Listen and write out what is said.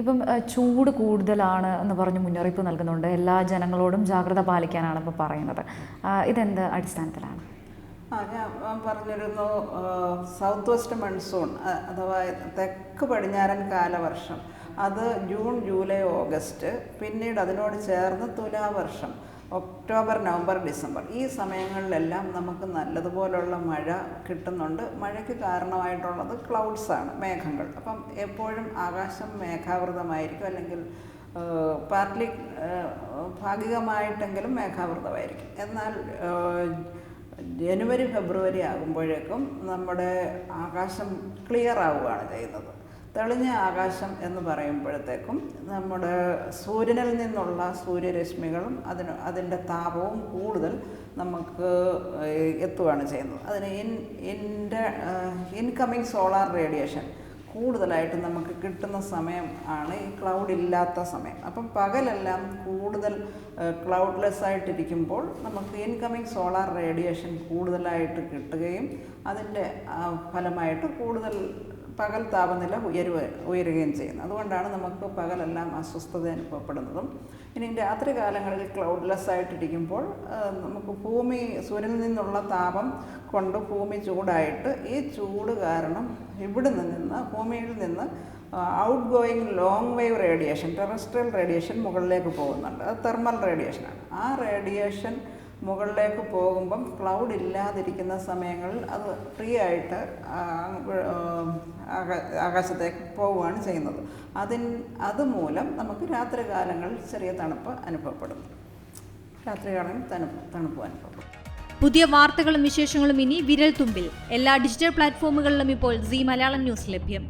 ഇപ്പം ചൂട് കൂടുതലാണ് എന്ന് പറഞ്ഞ് മുന്നറിയിപ്പ് നൽകുന്നുണ്ട്. എല്ലാ ജനങ്ങളോടും ജാഗ്രത പാലിക്കാനാണ് ഇപ്പോൾ പറയുന്നത്. ഇതെന്ത് അടിസ്ഥാനത്തിലാണ്? ആ ഞാൻ പറഞ്ഞിരുന്നു സൗത്ത് വെസ്റ്റ് മൺസൂൺ അഥവാ തെക്ക് പടിഞ്ഞാറൻ കാലവർഷം. അത് ജൂൺ ജൂലൈ ഓഗസ്റ്റ് പിന്നീട് അതിനോട് ചേർന്ന് തുലാവർഷം ഒക്ടോബർ നവംബർ ഡിസംബർ ഈ സമയങ്ങളിലെല്ലാം നമുക്ക് നല്ലതുപോലുള്ള മഴ കിട്ടുന്നുണ്ട്. മഴയ്ക്ക് കാരണമായിട്ടുള്ളത് ക്ലൗഡ്സാണ് മേഘങ്ങൾ. അപ്പം എപ്പോഴും ആകാശം മേഘാവൃതമായിരിക്കും അല്ലെങ്കിൽ പാർട്ട്ലി ഭാഗികമായിട്ടെങ്കിലും മേഘാവൃതമായിരിക്കും. എന്നാൽ ജനുവരി ഫെബ്രുവരി ആകുമ്പോഴേക്കും നമ്മുടെ ആകാശം ക്ലിയർ ആവുകയാണ് ചെയ്യുന്നത്. തെളിഞ്ഞ ആകാശം എന്ന് പറയുമ്പോഴത്തേക്കും നമ്മുടെ സൂര്യനിൽ നിന്നുള്ള സൂര്യരശ്മികളും അതിന് അതിന്റെ താപവും കൂടുതൽ നമുക്ക് എത്തുകയാണ് ചെയ്യുന്നത്. അതിന് ഇൻ ഇന്റെ ഇൻകമ്മിങ് സോളാർ റേഡിയേഷൻ കൂടുതലായിട്ട് നമുക്ക് കിട്ടുന്ന സമയം ആണ് ഈ ക്ലൗഡ് ഇല്ലാത്ത സമയം. അപ്പം പകലെല്ലാം കൂടുതൽ ക്ലൗഡ്ലെസ് ആയിട്ടിരിക്കുമ്പോൾ നമുക്ക് ഇൻകമിങ് സോളാർ റേഡിയേഷൻ കൂടുതലായിട്ട് കിട്ടുകയും അതിന്റെ ഫലമായിട്ട് കൂടുതൽ പകൽ താപനില ഉയരുക ഉയരുകയും ചെയ്യുന്നു. അതുകൊണ്ടാണ് നമുക്ക് പകലെല്ലാം അസ്വസ്ഥത അനുഭവപ്പെടുന്നതും. ഇനി രാത്രി കാലങ്ങളിൽ ക്ലൗഡ്ലെസ് ആയിട്ടിരിക്കുമ്പോൾ നമുക്ക് ഭൂമി സൂര്യനിൽ നിന്നുള്ള താപം കൊണ്ട് ഭൂമി ചൂടായിട്ട് ഈ ചൂട് കാരണം ഇവിടെ നിന്ന് ഭൂമിയിൽ നിന്ന് outgoing long wave radiation terrestrial radiation മുകളിലേക്ക് പോകുന്നുണ്ട്. അത് തെർമൽ റേഡിയേഷനാണ് ആ റേഡിയേഷൻ മുകളിലേക്ക് പോകുമ്പം ക്ലൗഡ് ഇല്ലാതിരിക്കുന്ന സമയങ്ങളിൽ അത് ഫ്രീ ആയിട്ട് ആകാശത്തേക്ക് പോവുകയാണ് ചെയ്യുന്നത്. അതിൻ അതുമൂലം നമുക്ക് രാത്രികാലങ്ങളിൽ ചെറിയ തണുപ്പ് അനുഭവപ്പെടുന്നു രാത്രികാലങ്ങളിൽ തണുപ്പ് തണുപ്പ് അനുഭവപ്പെടും. പുതിയ വാർത്തകളും വിശേഷങ്ങളും ഇനി വിരൽ തുമ്പിൽ എല്ലാ ഡിജിറ്റൽ പ്ലാറ്റ്ഫോമുകളിലും ഇപ്പോൾ സി മലയാളം ന്യൂസ് ലഭ്യം.